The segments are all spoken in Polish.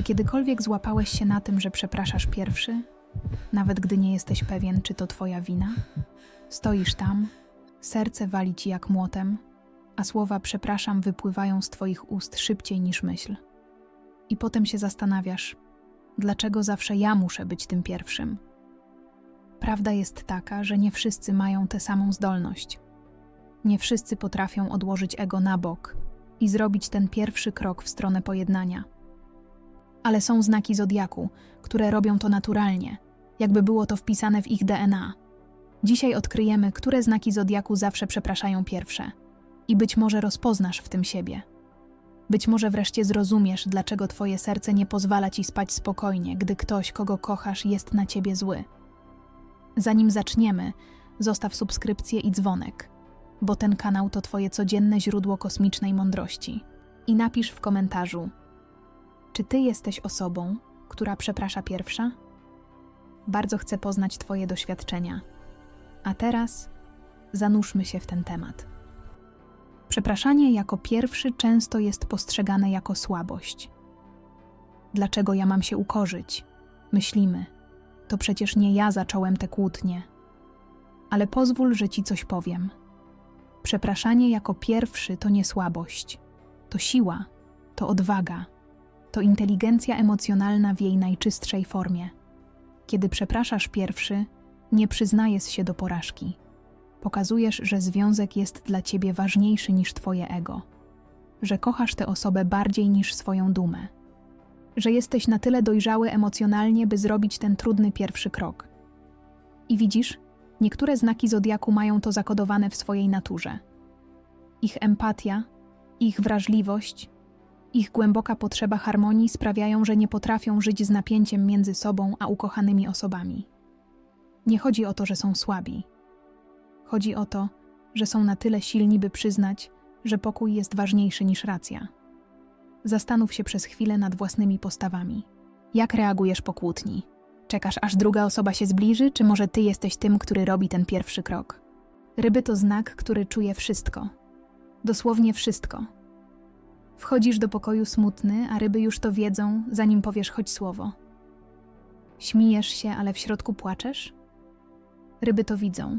Czy kiedykolwiek złapałeś się na tym, że przepraszasz pierwszy, nawet gdy nie jesteś pewien, czy to twoja wina? Stoisz tam, serce wali ci jak młotem, a słowa przepraszam wypływają z twoich ust szybciej niż myśl. I potem się zastanawiasz, dlaczego zawsze ja muszę być tym pierwszym. Prawda jest taka, że nie wszyscy mają tę samą zdolność. Nie wszyscy potrafią odłożyć ego na bok i zrobić ten pierwszy krok w stronę pojednania. Ale są znaki zodiaku, które robią to naturalnie, jakby było to wpisane w ich DNA. Dzisiaj odkryjemy, które znaki zodiaku zawsze przepraszają pierwsze. I być może rozpoznasz w tym siebie. Być może wreszcie zrozumiesz, dlaczego twoje serce nie pozwala ci spać spokojnie, gdy ktoś, kogo kochasz, jest na ciebie zły. Zanim zaczniemy, zostaw subskrypcję i dzwonek, bo ten kanał to twoje codzienne źródło kosmicznej mądrości. I napisz w komentarzu, czy ty jesteś osobą, która przeprasza pierwsza? Bardzo chcę poznać twoje doświadczenia. A teraz zanurzmy się w ten temat. Przepraszanie jako pierwszy często jest postrzegane jako słabość. Dlaczego ja mam się ukorzyć? Myślimy. To przecież nie ja zacząłem te kłótnie. Ale pozwól, że ci coś powiem. Przepraszanie jako pierwszy to nie słabość. To siła, to odwaga, to inteligencja emocjonalna w jej najczystszej formie. Kiedy przepraszasz pierwszy, nie przyznajesz się do porażki. Pokazujesz, że związek jest dla ciebie ważniejszy niż twoje ego, że kochasz tę osobę bardziej niż swoją dumę, że jesteś na tyle dojrzały emocjonalnie, by zrobić ten trudny pierwszy krok. I widzisz, niektóre znaki zodiaku mają to zakodowane w swojej naturze. Ich empatia, ich wrażliwość, ich głęboka potrzeba harmonii sprawiają, że nie potrafią żyć z napięciem między sobą a ukochanymi osobami. Nie chodzi o to, że są słabi. Chodzi o to, że są na tyle silni, by przyznać, że pokój jest ważniejszy niż racja. Zastanów się przez chwilę nad własnymi postawami. Jak reagujesz po kłótni? Czekasz, aż druga osoba się zbliży, czy może ty jesteś tym, który robi ten pierwszy krok? Ryby to znak, który czuje wszystko. Dosłownie wszystko. Wchodzisz do pokoju smutny, a ryby już to wiedzą, zanim powiesz choć słowo. Śmiejesz się, ale w środku płaczesz? Ryby to widzą.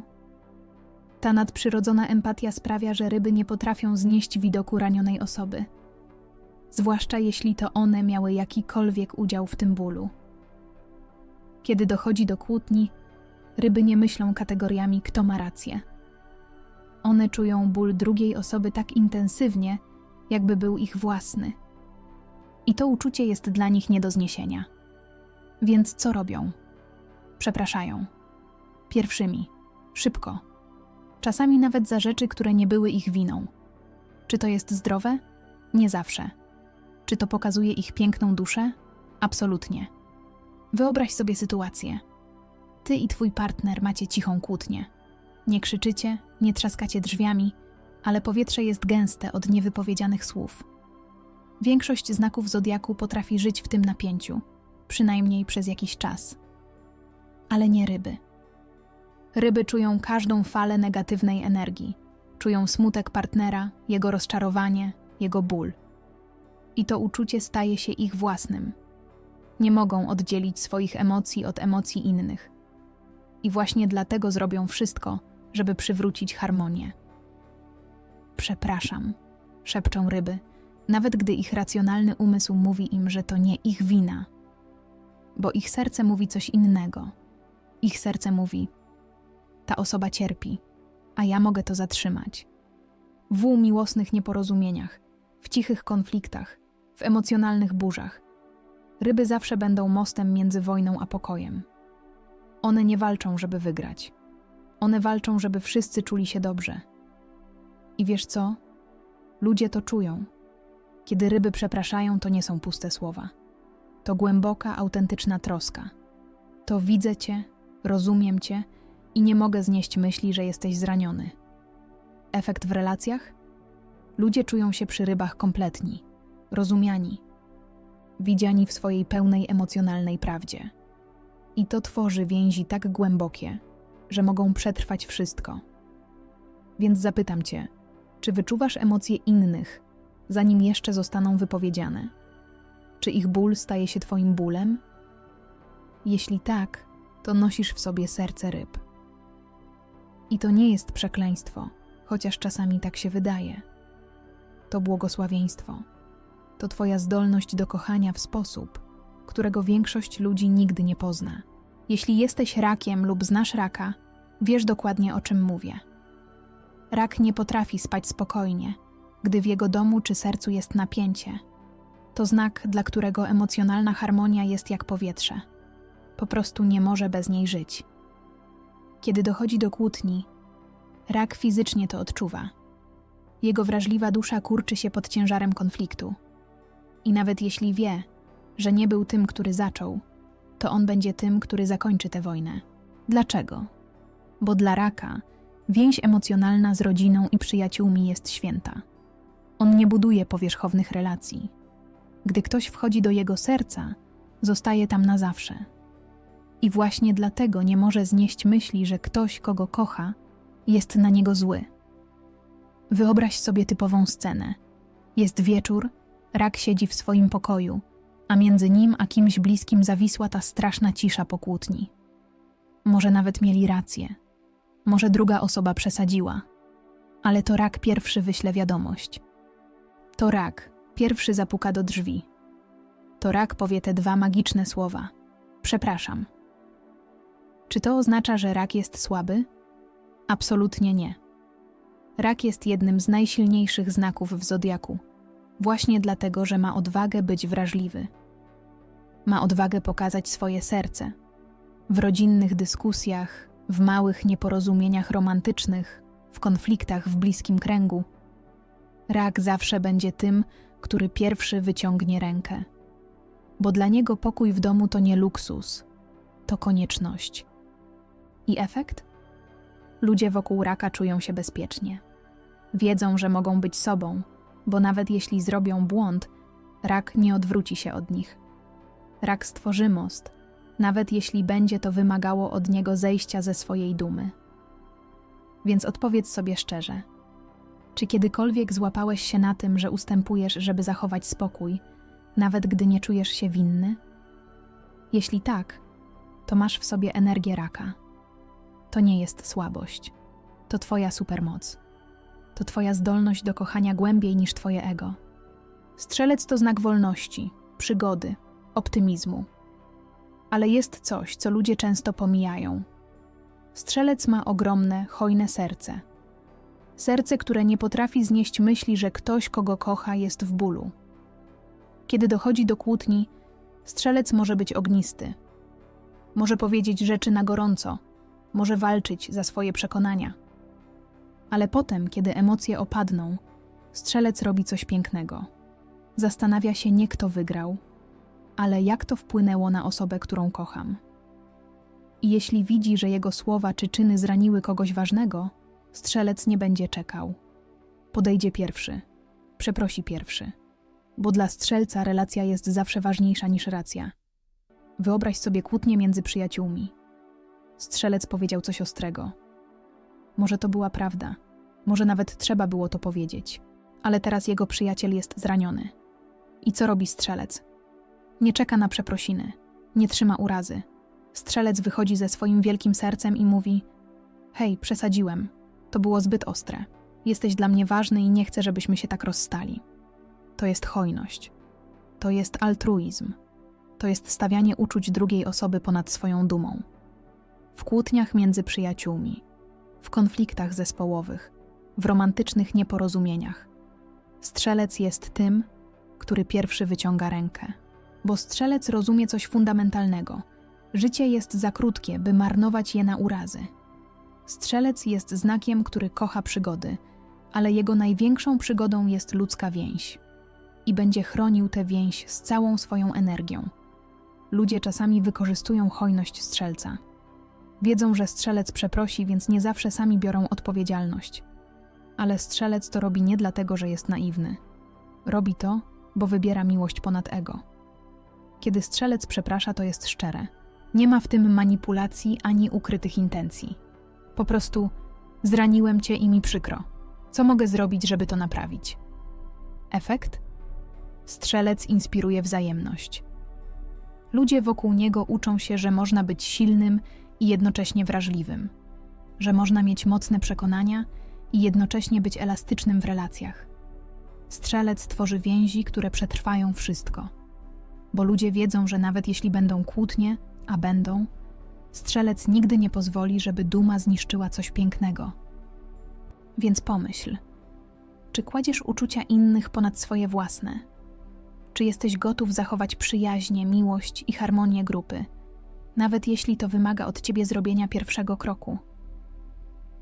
Ta nadprzyrodzona empatia sprawia, że ryby nie potrafią znieść widoku ranionej osoby, zwłaszcza jeśli to one miały jakikolwiek udział w tym bólu. Kiedy dochodzi do kłótni, ryby nie myślą kategoriami, kto ma rację. One czują ból drugiej osoby tak intensywnie, jakby był ich własny. I to uczucie jest dla nich nie do zniesienia. Więc co robią? Przepraszają. Pierwszymi, szybko. Czasami nawet za rzeczy, które nie były ich winą. Czy to jest zdrowe? Nie zawsze. Czy to pokazuje ich piękną duszę? Absolutnie. Wyobraź sobie sytuację. Ty i twój partner macie cichą kłótnię. Nie krzyczycie, nie trzaskacie drzwiami, ale powietrze jest gęste od niewypowiedzianych słów. Większość znaków zodiaku potrafi żyć w tym napięciu, przynajmniej przez jakiś czas. Ale nie ryby. Ryby czują każdą falę negatywnej energii. Czują smutek partnera, jego rozczarowanie, jego ból. I to uczucie staje się ich własnym. Nie mogą oddzielić swoich emocji od emocji innych. I właśnie dlatego zrobią wszystko, żeby przywrócić harmonię. Przepraszam, szepczą ryby, nawet gdy ich racjonalny umysł mówi im, że to nie ich wina. Bo ich serce mówi coś innego. Ich serce mówi: Ta osoba cierpi, a ja mogę to zatrzymać. W miłosnych nieporozumieniach, w cichych konfliktach, w emocjonalnych burzach. Ryby zawsze będą mostem między wojną a pokojem. One nie walczą, żeby wygrać. One walczą, żeby wszyscy czuli się dobrze i wiesz co? Ludzie to czują. Kiedy ryby przepraszają, to nie są puste słowa. To głęboka, autentyczna troska. To widzę cię, rozumiem cię i nie mogę znieść myśli, że jesteś zraniony. Efekt w relacjach? Ludzie czują się przy rybach kompletni, rozumiani, widziani w swojej pełnej emocjonalnej prawdzie. I to tworzy więzi tak głębokie, że mogą przetrwać wszystko. Więc zapytam cię, czy wyczuwasz emocje innych, zanim jeszcze zostaną wypowiedziane? Czy ich ból staje się Twoim bólem? Jeśli tak, to nosisz w sobie serce ryb. I to nie jest przekleństwo, chociaż czasami tak się wydaje. To błogosławieństwo. To Twoja zdolność do kochania w sposób, którego większość ludzi nigdy nie pozna. Jeśli jesteś rakiem lub znasz raka, wiesz dokładnie o czym mówię. Rak nie potrafi spać spokojnie, gdy w jego domu czy sercu jest napięcie. To znak, dla którego emocjonalna harmonia jest jak powietrze. Po prostu nie może bez niej żyć. Kiedy dochodzi do kłótni, rak fizycznie to odczuwa. Jego wrażliwa dusza kurczy się pod ciężarem konfliktu. I nawet jeśli wie, że nie był tym, który zaczął, to on będzie tym, który zakończy tę wojnę. Dlaczego? Bo dla raka więź emocjonalna z rodziną i przyjaciółmi jest święta. On nie buduje powierzchownych relacji. Gdy ktoś wchodzi do jego serca, zostaje tam na zawsze. I właśnie dlatego nie może znieść myśli, że ktoś, kogo kocha, jest na niego zły. Wyobraź sobie typową scenę. Jest wieczór, rak siedzi w swoim pokoju, a między nim a kimś bliskim zawisła ta straszna cisza po kłótni. Może nawet mieli rację. Może druga osoba przesadziła. Ale to rak pierwszy wyśle wiadomość. To rak pierwszy zapuka do drzwi. To rak powie te dwa magiczne słowa. Przepraszam. Czy to oznacza, że rak jest słaby? Absolutnie nie. Rak jest jednym z najsilniejszych znaków w zodiaku, właśnie dlatego, że ma odwagę być wrażliwy. Ma odwagę pokazać swoje serce. W rodzinnych dyskusjach, w małych nieporozumieniach romantycznych, w konfliktach w bliskim kręgu. Rak zawsze będzie tym, który pierwszy wyciągnie rękę. Bo dla niego pokój w domu to nie luksus, to konieczność. I efekt? Ludzie wokół raka czują się bezpiecznie. Wiedzą, że mogą być sobą, bo nawet jeśli zrobią błąd, rak nie odwróci się od nich. Rak stworzy most, nawet jeśli będzie to wymagało od niego zejścia ze swojej dumy. Więc odpowiedz sobie szczerze: czy kiedykolwiek złapałeś się na tym, że ustępujesz, żeby zachować spokój, nawet gdy nie czujesz się winny? Jeśli tak, to masz w sobie energię raka. To nie jest słabość. To Twoja supermoc. To Twoja zdolność do kochania głębiej niż Twoje ego. Strzelec to znak wolności, przygody, optymizmu. Ale jest coś, co ludzie często pomijają. Strzelec ma ogromne, hojne serce. Serce, które nie potrafi znieść myśli, że ktoś, kogo kocha, jest w bólu. Kiedy dochodzi do kłótni, strzelec może być ognisty. Może powiedzieć rzeczy na gorąco, może walczyć za swoje przekonania. Ale potem, kiedy emocje opadną, strzelec robi coś pięknego. Zastanawia się nie kto wygrał, ale jak to wpłynęło na osobę, którą kocham. I jeśli widzi, że jego słowa czy czyny zraniły kogoś ważnego, strzelec nie będzie czekał. Podejdzie pierwszy, przeprosi pierwszy, bo dla strzelca relacja jest zawsze ważniejsza niż racja. Wyobraź sobie kłótnię między przyjaciółmi. Strzelec powiedział coś ostrego. Może to była prawda, może nawet trzeba było to powiedzieć, ale teraz jego przyjaciel jest zraniony. I co robi strzelec? Nie czeka na przeprosiny, nie trzyma urazy. Strzelec wychodzi ze swoim wielkim sercem i mówi: Hej, przesadziłem. To było zbyt ostre. Jesteś dla mnie ważny i nie chcę, żebyśmy się tak rozstali. To jest hojność. To jest altruizm. To jest stawianie uczuć drugiej osoby ponad swoją dumą. W kłótniach między przyjaciółmi, w konfliktach zespołowych, w romantycznych nieporozumieniach. Strzelec jest tym, który pierwszy wyciąga rękę bo strzelec rozumie coś fundamentalnego. Życie jest za krótkie, by marnować je na urazy. Strzelec jest znakiem, który kocha przygody, ale jego największą przygodą jest ludzka więź. I będzie chronił tę więź z całą swoją energią. Ludzie czasami wykorzystują hojność strzelca. Wiedzą, że strzelec przeprosi, więc nie zawsze sami biorą odpowiedzialność. Ale strzelec to robi nie dlatego, że jest naiwny. Robi to, bo wybiera miłość ponad ego. Kiedy strzelec przeprasza, to jest szczere. Nie ma w tym manipulacji ani ukrytych intencji. Po prostu zraniłem cię i mi przykro. Co mogę zrobić, żeby to naprawić? Efekt? Strzelec inspiruje wzajemność. Ludzie wokół niego uczą się, że można być silnym i jednocześnie wrażliwym, że można mieć mocne przekonania i jednocześnie być elastycznym w relacjach. Strzelec tworzy więzi, które przetrwają wszystko, bo ludzie wiedzą, że nawet jeśli będą kłótnie, a będą, strzelec nigdy nie pozwoli, żeby duma zniszczyła coś pięknego. Więc pomyśl, czy kładziesz uczucia innych ponad swoje własne? Czy jesteś gotów zachować przyjaźnie, miłość i harmonię grupy, nawet jeśli to wymaga od ciebie zrobienia pierwszego kroku?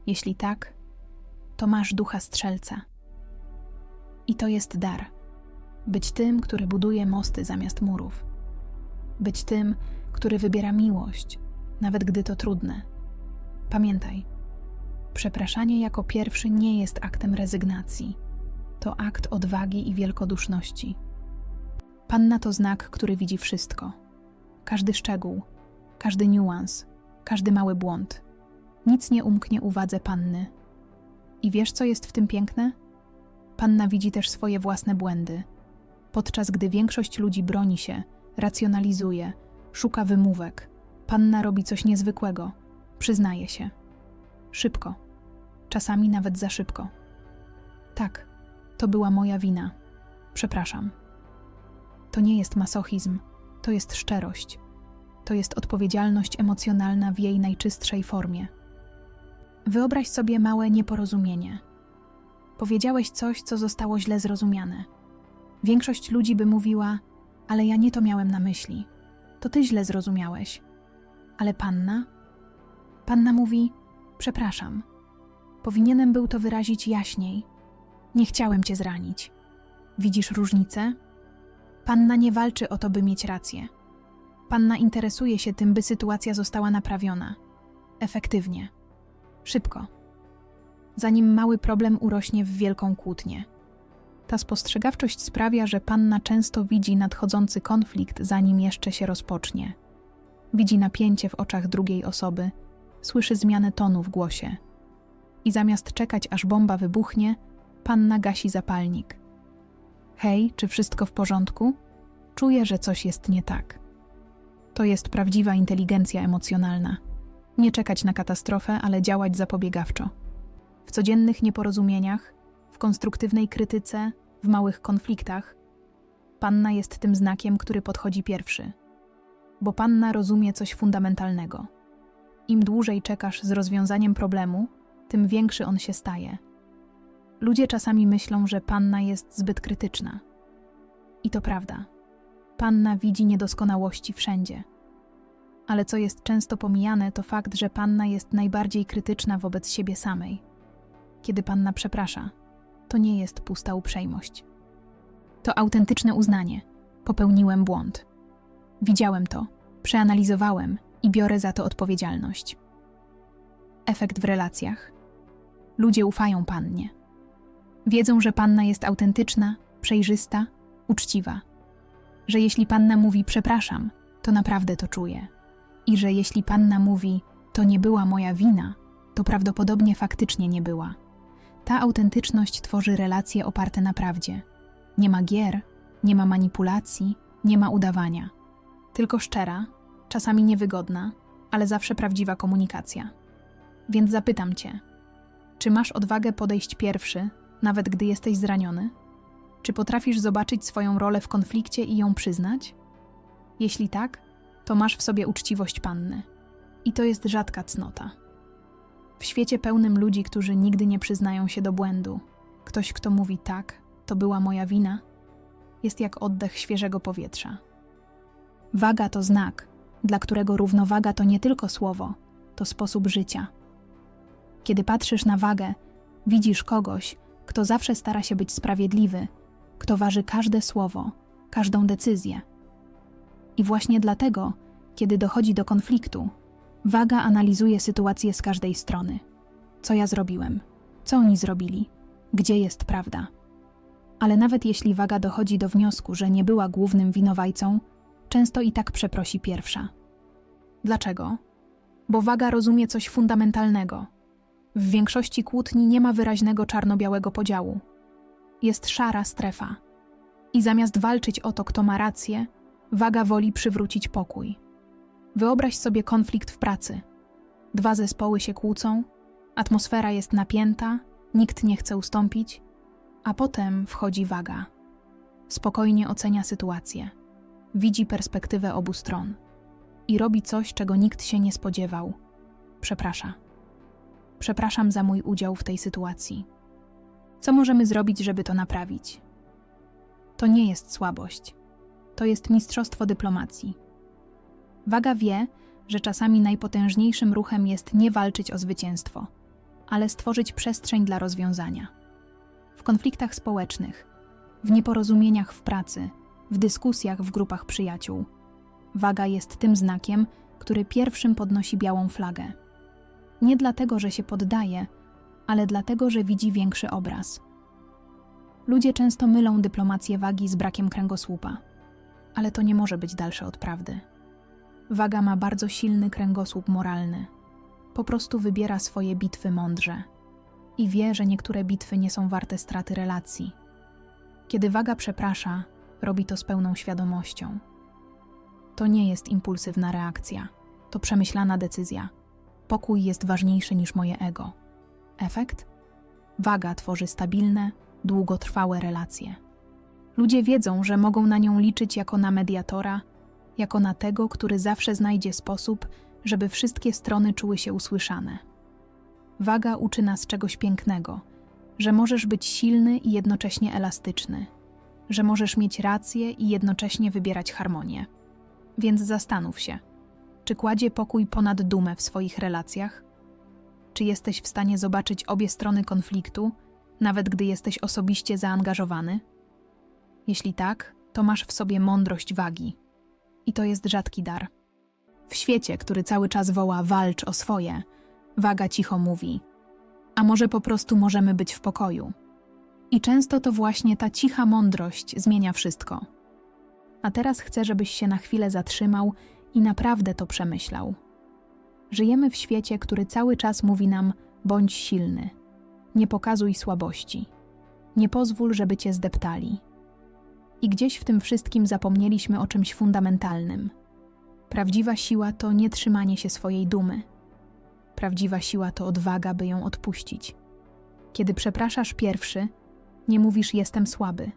Jeśli tak, to masz ducha strzelca. I to jest dar. Być tym, który buduje mosty zamiast murów. Być tym, który wybiera miłość, nawet gdy to trudne. Pamiętaj, przepraszanie jako pierwszy nie jest aktem rezygnacji. To akt odwagi i wielkoduszności. Panna to znak, który widzi wszystko. Każdy szczegół, każdy niuans, każdy mały błąd. Nic nie umknie uwadze panny. I wiesz, co jest w tym piękne? Panna widzi też swoje własne błędy. Podczas gdy większość ludzi broni się, racjonalizuje, szuka wymówek, panna robi coś niezwykłego, przyznaje się. Szybko, czasami nawet za szybko. Tak, to była moja wina. Przepraszam. To nie jest masochizm, to jest szczerość. To jest odpowiedzialność emocjonalna w jej najczystszej formie. Wyobraź sobie małe nieporozumienie. Powiedziałeś coś, co zostało źle zrozumiane. Większość ludzi by mówiła: Ale ja nie to miałem na myśli. To ty źle zrozumiałeś. Ale panna? Panna mówi: Przepraszam. Powinienem był to wyrazić jaśniej. Nie chciałem cię zranić. Widzisz różnicę? Panna nie walczy o to, by mieć rację. Panna interesuje się tym, by sytuacja została naprawiona. Efektywnie. Szybko. Zanim mały problem urośnie w wielką kłótnię. Ta spostrzegawczość sprawia, że panna często widzi nadchodzący konflikt, zanim jeszcze się rozpocznie. Widzi napięcie w oczach drugiej osoby, słyszy zmianę tonu w głosie. I zamiast czekać, aż bomba wybuchnie, panna gasi zapalnik. Hej, czy wszystko w porządku? Czuję, że coś jest nie tak. To jest prawdziwa inteligencja emocjonalna. Nie czekać na katastrofę, ale działać zapobiegawczo. W codziennych nieporozumieniach, w konstruktywnej krytyce, w małych konfliktach, panna jest tym znakiem, który podchodzi pierwszy. Bo panna rozumie coś fundamentalnego. Im dłużej czekasz z rozwiązaniem problemu, tym większy on się staje. Ludzie czasami myślą, że panna jest zbyt krytyczna. I to prawda. Panna widzi niedoskonałości wszędzie. Ale co jest często pomijane, to fakt, że panna jest najbardziej krytyczna wobec siebie samej. Kiedy panna przeprasza, to nie jest pusta uprzejmość. To autentyczne uznanie. Popełniłem błąd. Widziałem to, przeanalizowałem i biorę za to odpowiedzialność. Efekt w relacjach. Ludzie ufają pannie. Wiedzą, że panna jest autentyczna, przejrzysta, uczciwa. Że jeśli panna mówi przepraszam, to naprawdę to czuje. I że jeśli panna mówi to nie była moja wina, to prawdopodobnie faktycznie nie była. Ta autentyczność tworzy relacje oparte na prawdzie. Nie ma gier, nie ma manipulacji, nie ma udawania. Tylko szczera, czasami niewygodna, ale zawsze prawdziwa komunikacja. Więc zapytam cię, czy masz odwagę podejść pierwszy, nawet gdy jesteś zraniony? Czy potrafisz zobaczyć swoją rolę w konflikcie i ją przyznać? Jeśli tak, to masz w sobie uczciwość panny. I to jest rzadka cnota. W świecie pełnym ludzi, którzy nigdy nie przyznają się do błędu, ktoś, kto mówi tak, to była moja wina, jest jak oddech świeżego powietrza. Waga to znak, dla którego równowaga to nie tylko słowo, to sposób życia. Kiedy patrzysz na wagę, widzisz kogoś, kto zawsze stara się być sprawiedliwy, kto waży każde słowo, każdą decyzję. I właśnie dlatego, kiedy dochodzi do konfliktu, waga analizuje sytuację z każdej strony. Co ja zrobiłem? Co oni zrobili? Gdzie jest prawda? Ale nawet jeśli waga dochodzi do wniosku, że nie była głównym winowajcą, często i tak przeprosi pierwsza. Dlaczego? Bo waga rozumie coś fundamentalnego. W większości kłótni nie ma wyraźnego czarno-białego podziału. Jest szara strefa. I zamiast walczyć o to, kto ma rację, waga woli przywrócić pokój. Wyobraź sobie konflikt w pracy. Dwa zespoły się kłócą, atmosfera jest napięta, nikt nie chce ustąpić, a potem wchodzi waga. Spokojnie ocenia sytuację, widzi perspektywę obu stron i robi coś, czego nikt się nie spodziewał. Przeprasza. Przepraszam za mój udział w tej sytuacji. Co możemy zrobić, żeby to naprawić? To nie jest słabość. To jest mistrzostwo dyplomacji. Waga wie, że czasami najpotężniejszym ruchem jest nie walczyć o zwycięstwo, ale stworzyć przestrzeń dla rozwiązania. W konfliktach społecznych, w nieporozumieniach w pracy, w dyskusjach w grupach przyjaciół, waga jest tym znakiem, który pierwszym podnosi białą flagę. Nie dlatego, że się poddaje, ale dlatego, że widzi większy obraz. Ludzie często mylą dyplomację wagi z brakiem kręgosłupa, ale to nie może być dalsze od prawdy. Waga ma bardzo silny kręgosłup moralny. Po prostu wybiera swoje bitwy mądrze i wie, że niektóre bitwy nie są warte straty relacji. Kiedy waga przeprasza, robi to z pełną świadomością. To nie jest impulsywna reakcja, to przemyślana decyzja. Pokój jest ważniejszy niż moje ego. Efekt? Waga tworzy stabilne, długotrwałe relacje. Ludzie wiedzą, że mogą na nią liczyć jako na mediatora, jako na tego, który zawsze znajdzie sposób, żeby wszystkie strony czuły się usłyszane. Waga uczy nas czegoś pięknego, że możesz być silny i jednocześnie elastyczny, że możesz mieć rację i jednocześnie wybierać harmonię. Więc zastanów się, czy kładzie pokój ponad dumę w swoich relacjach? Czy jesteś w stanie zobaczyć obie strony konfliktu, nawet gdy jesteś osobiście zaangażowany? Jeśli tak, to masz w sobie mądrość wagi. I to jest rzadki dar. W świecie, który cały czas woła walcz o swoje, waga cicho mówi: A może po prostu możemy być w pokoju? I często to właśnie ta cicha mądrość zmienia wszystko. A teraz chcę, żebyś się na chwilę zatrzymał i naprawdę to przemyślał. Żyjemy w świecie, który cały czas mówi nam: bądź silny, nie pokazuj słabości, nie pozwól, żeby cię zdeptali. I gdzieś w tym wszystkim zapomnieliśmy o czymś fundamentalnym. Prawdziwa siła to nie trzymanie się swojej dumy. Prawdziwa siła to odwaga, by ją odpuścić. Kiedy przepraszasz pierwszy, nie mówisz jestem słaby.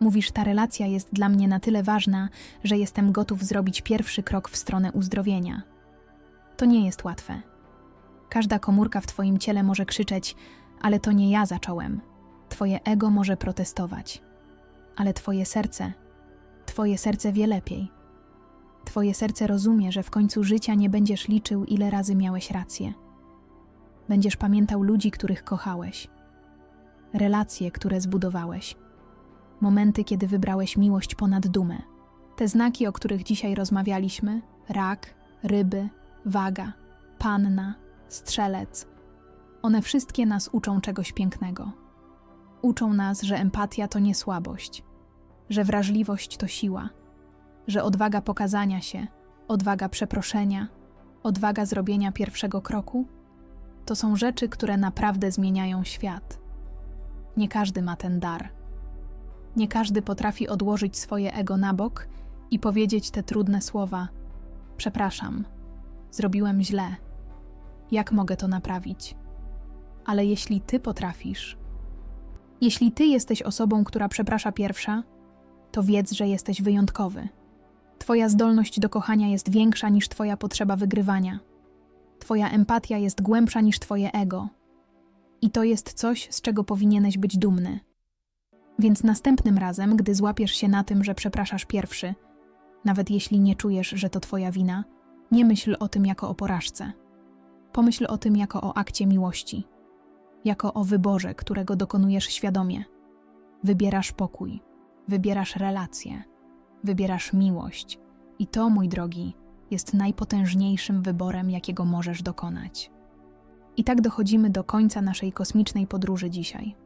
Mówisz ta relacja jest dla mnie na tyle ważna, że jestem gotów zrobić pierwszy krok w stronę uzdrowienia. To nie jest łatwe. Każda komórka w Twoim ciele może krzyczeć, ale to nie ja zacząłem. Twoje ego może protestować ale Twoje serce, Twoje serce wie lepiej. Twoje serce rozumie, że w końcu życia nie będziesz liczył, ile razy miałeś rację. Będziesz pamiętał ludzi, których kochałeś, relacje, które zbudowałeś, momenty, kiedy wybrałeś miłość ponad dumę. Te znaki, o których dzisiaj rozmawialiśmy rak, ryby, waga, panna, strzelec one wszystkie nas uczą czegoś pięknego. Uczą nas, że empatia to nie słabość, że wrażliwość to siła, że odwaga pokazania się, odwaga przeproszenia, odwaga zrobienia pierwszego kroku to są rzeczy, które naprawdę zmieniają świat. Nie każdy ma ten dar. Nie każdy potrafi odłożyć swoje ego na bok i powiedzieć te trudne słowa: Przepraszam, zrobiłem źle. Jak mogę to naprawić? Ale jeśli ty potrafisz, jeśli ty jesteś osobą, która przeprasza pierwsza, to wiedz, że jesteś wyjątkowy. Twoja zdolność do kochania jest większa niż Twoja potrzeba wygrywania. Twoja empatia jest głębsza niż Twoje ego. I to jest coś, z czego powinieneś być dumny. Więc następnym razem, gdy złapiesz się na tym, że przepraszasz pierwszy, nawet jeśli nie czujesz, że to Twoja wina, nie myśl o tym jako o porażce. Pomyśl o tym jako o akcie miłości jako o wyborze, którego dokonujesz świadomie. Wybierasz pokój, wybierasz relacje, wybierasz miłość, i to, mój drogi, jest najpotężniejszym wyborem, jakiego możesz dokonać. I tak dochodzimy do końca naszej kosmicznej podróży dzisiaj.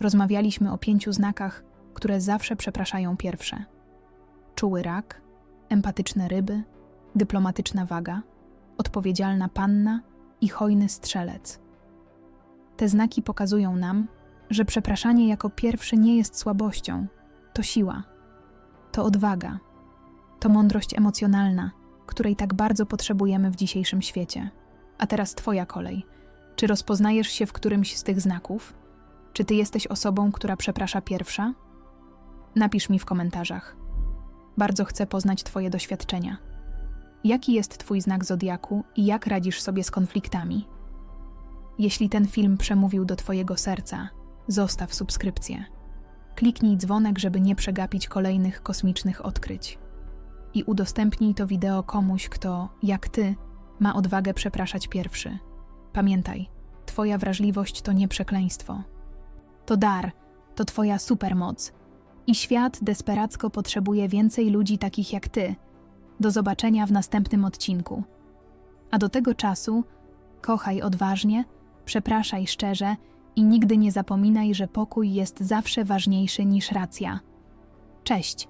Rozmawialiśmy o pięciu znakach, które zawsze przepraszają pierwsze: czuły rak, empatyczne ryby, dyplomatyczna waga, odpowiedzialna panna i hojny strzelec. Te znaki pokazują nam, że przepraszanie jako pierwszy nie jest słabością, to siła, to odwaga, to mądrość emocjonalna, której tak bardzo potrzebujemy w dzisiejszym świecie. A teraz Twoja kolej. Czy rozpoznajesz się w którymś z tych znaków? Czy Ty jesteś osobą, która przeprasza pierwsza? Napisz mi w komentarzach. Bardzo chcę poznać Twoje doświadczenia. Jaki jest Twój znak zodiaku i jak radzisz sobie z konfliktami? Jeśli ten film przemówił do Twojego serca, zostaw subskrypcję. Kliknij dzwonek, żeby nie przegapić kolejnych kosmicznych odkryć. I udostępnij to wideo komuś, kto, jak Ty, ma odwagę przepraszać pierwszy. Pamiętaj, Twoja wrażliwość to nie przekleństwo. To dar, to Twoja supermoc. I świat desperacko potrzebuje więcej ludzi takich jak Ty. Do zobaczenia w następnym odcinku. A do tego czasu kochaj odważnie, przepraszaj szczerze i nigdy nie zapominaj, że pokój jest zawsze ważniejszy niż racja. Cześć!